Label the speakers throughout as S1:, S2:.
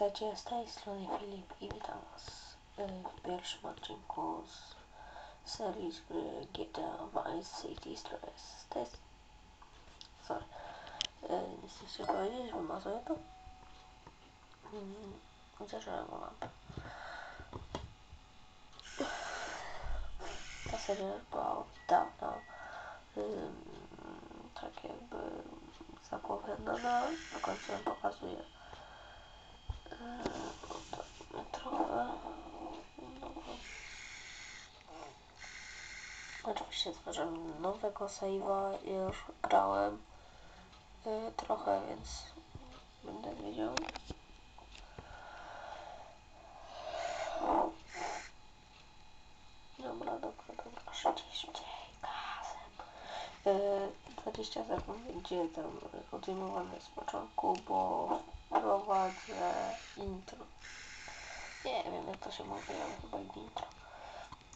S1: передача «Стайс» Лоны Филипп и Виталас. В первом матчинкус Сарис Гета Вайс Сити Стресс Тест. Sorry. Если все говорили, вымазал это. Зажаю лампу. Passager Ball давно tak jakby zapowiadana, na końcu nam pokazuje Stworzyłem nowego save'a, już grałem yy, trochę, więc będę wiedział. Dobra, dobra, dobra, szybciej, szybciej, gazem. Yy, 20 sekund będzie tam odejmowane z początku, bo prowadzę intro. Nie wiem jak to się mówi, ale chyba intro.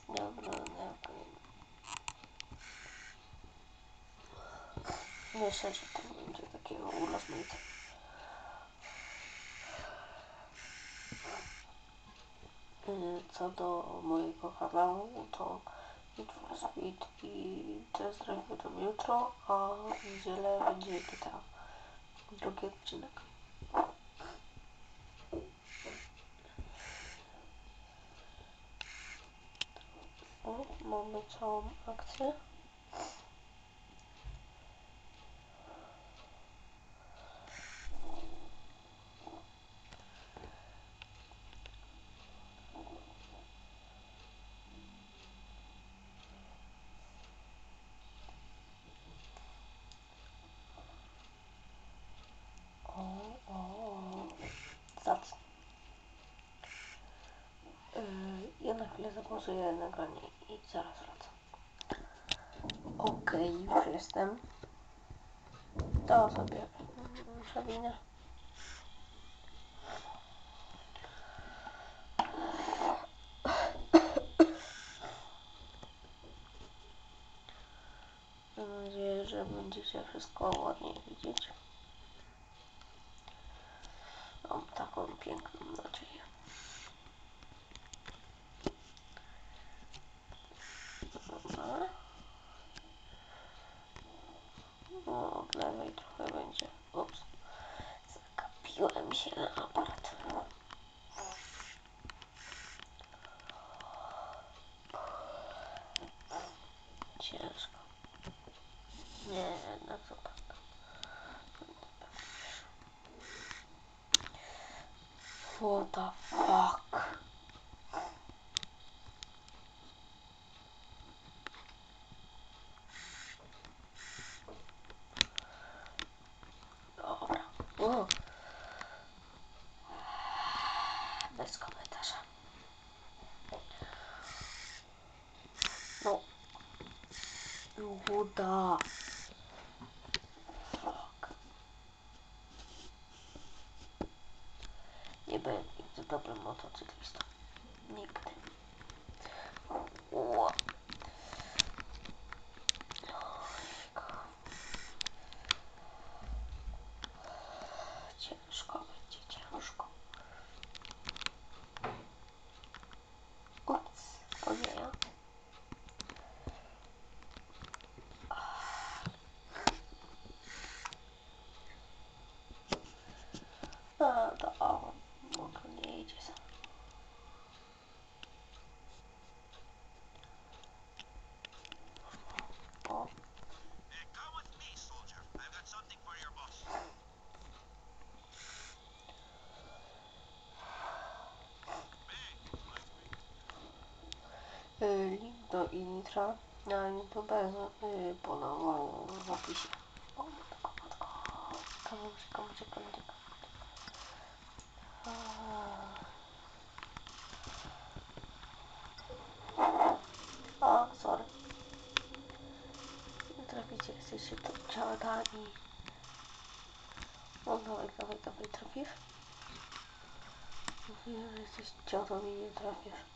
S1: Dobra, dobra. Myślę, że to będzie takiego urozmaite. Yy, Co do mojego kanału, to for Speed i Test Drive będą jutro, a w niedzielę będzie GTA. Drugi odcinek. O, mamy całą akcję. O, o, zacnie. Yy, ja na chwilę zapauzuję nagranie i zaraz wracam. Okej, już jestem. To sobie przewinę. Mam nadzieję, że będzie się wszystko ładnie widzieć. Mam taką piękną nadzieję. Dobra. No, lewej trochę będzie. Ups. Zagapiłem się na aparat. Ciężko. Nie, na co tak? What the fuck? Dobra. O. Bez komentarza. No. Woda. Fuck. Nie byłem nigdy dobrym motocyklistą. Nigdy. O. link do intra na YouTube y, podał w opisie. O, matko, matko. Kamuczka, kamuczka, kamuczka. O, sorry. Nie traficie, jesteście tu ciałkami. No dawaj, dawaj, dawaj, trafisz? Mówiłem, że jesteś ciotą i nie trafisz.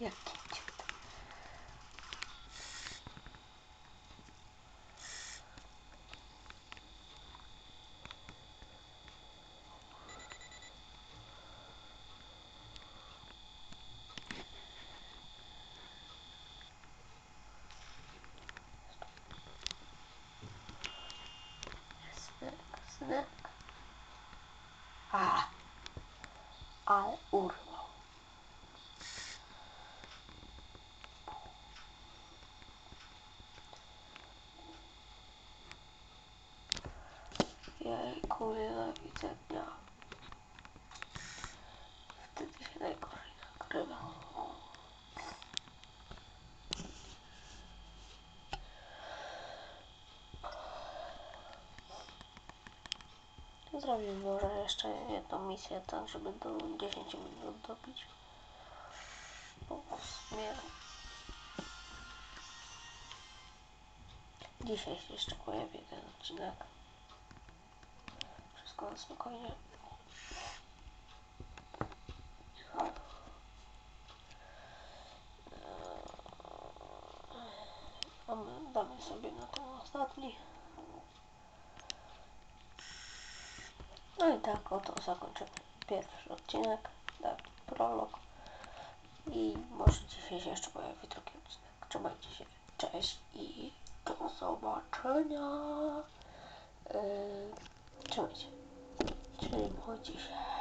S1: いや切 yes, yes. Dziękuję za widzenia. Wtedy się najgorzej nagrywa. Zrobię może jeszcze jedną misję, tak żeby do 10 minut dobić. Bo w sumie dzisiaj się jeszcze pojawi ten odcinek. Wszystko spokojnie. My damy sobie na ten ostatni. No i tak oto zakończymy pierwszy odcinek, taki prolog. I może dzisiaj się jeszcze pojawi drugi odcinek. Trzymajcie się. Cześć i do zobaczenia. Yy, trzymajcie. Trzymajcie się.